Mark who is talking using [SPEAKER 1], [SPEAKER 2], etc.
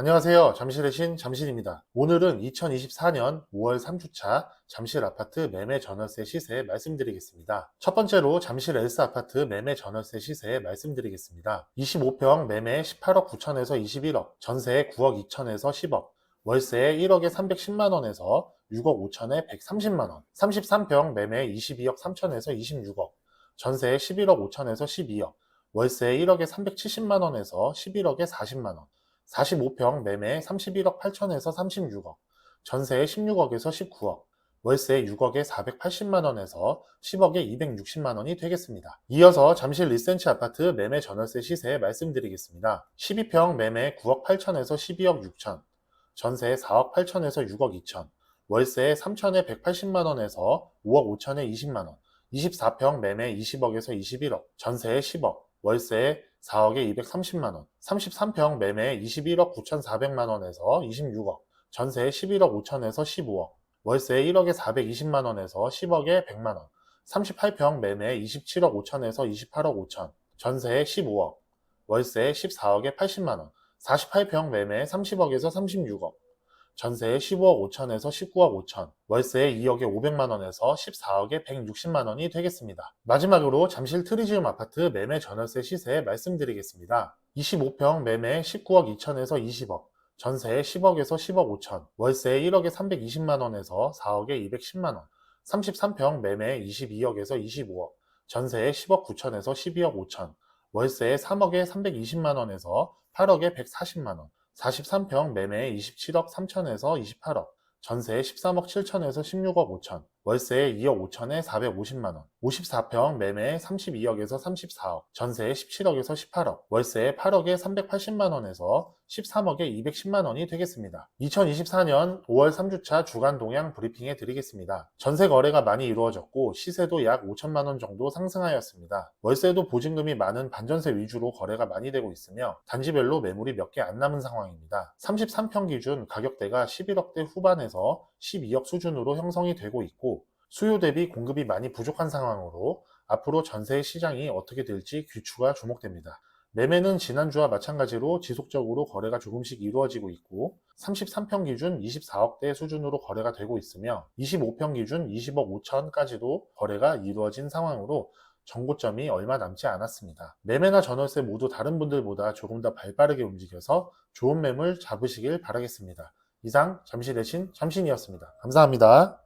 [SPEAKER 1] 안녕하세요. 잠실의 신 잠실입니다. 오늘은 2024년 5월 3주차 잠실 아파트 매매 전월세 시세 말씀드리겠습니다. 첫 번째로 잠실 엘스 아파트 매매 전월세 시세 말씀드리겠습니다. 25평 매매 18억 9천에서 21억, 전세 9억 2천에서 10억, 월세 1억에 310만 원에서 6억 5천에 130만 원, 33평 매매 22억 3천에서 26억, 전세 11억 5천에서 12억, 월세 1억에 370만 원에서 11억에 40만 원, 45평 매매 31억 8천에서 36억, 전세 16억에서 19억, 월세 6억에 480만 원에서 10억에 260만 원이 되겠습니다. 이어서 잠실 리센치 아파트 매매 전월세 시세 말씀드리겠습니다. 12평 매매 9억 8천에서 12억 6천, 전세 4억 8천에서 6억 2천, 월세 3천에 180만 원에서 5억 5천에 20만 원, 24평 매매 20억에서 21억, 전세 10억, 월세 4억에 230만 원, 33평 매매 21억 9,400만 원에서 26억, 전세 11억 5천에서 15억, 월세 1억에 420만 원에서 10억에 100만 원, 38평 매매 27억 5천에서 28억 5천, 전세 15억, 월세 14억에 80만 원, 48평 매매 30억에서 36억, 전세 15억 5천에서 19억 5천, 월세 2억에 500만 원에서 14억에 160만 원이 되겠습니다. 마지막으로 잠실 트리지움 아파트 매매 전월세 시세 말씀드리겠습니다. 25평 매매 19억 2천에서 20억, 전세 10억에서 10억 5천, 월세 1억에 320만 원에서 4억에 210만 원, 33평 매매 22억에서 25억, 전세 10억 9천에서 12억 5천, 월세 3억에 320만 원에서 8억에 140만 원, 43평 매매 27억 3천에서 28억, 전세 13억 7천에서 16억 5천, 월세 2억 5천에 450만 원, 54평 매매 32억에서 34억, 전세 17억에서 18억, 월세 8억에 380만 원에서 13억에 210만 원이 되겠습니다. 2024년 5월 3주차 주간 동향 브리핑해 드리겠습니다. 전세 거래가 많이 이루어졌고 시세도 약 5천만 원 정도 상승하였습니다. 월세도 보증금이 많은 반전세 위주로 거래가 많이 되고 있으며 단지별로 매물이 몇 개 안 남은 상황입니다. 33평 기준 가격대가 11억대 후반에서 12억 수준으로 형성이 되고 있고 수요 대비 공급이 많이 부족한 상황으로 앞으로 전세 시장이 어떻게 될지 귀추가 주목됩니다. 매매는 지난주와 마찬가지로 지속적으로 거래가 조금씩 이루어지고 있고 33평 기준 24억대 수준으로 거래가 되고 있으며 25평 기준 20억 5천까지도 거래가 이루어진 상황으로 정고점이 얼마 남지 않았습니다. 매매나 전월세 모두 다른 분들보다 조금 더 발빠르게 움직여서 좋은 매물 잡으시길 바라겠습니다. 이상 잠시 대신 잠신이었습니다. 감사합니다.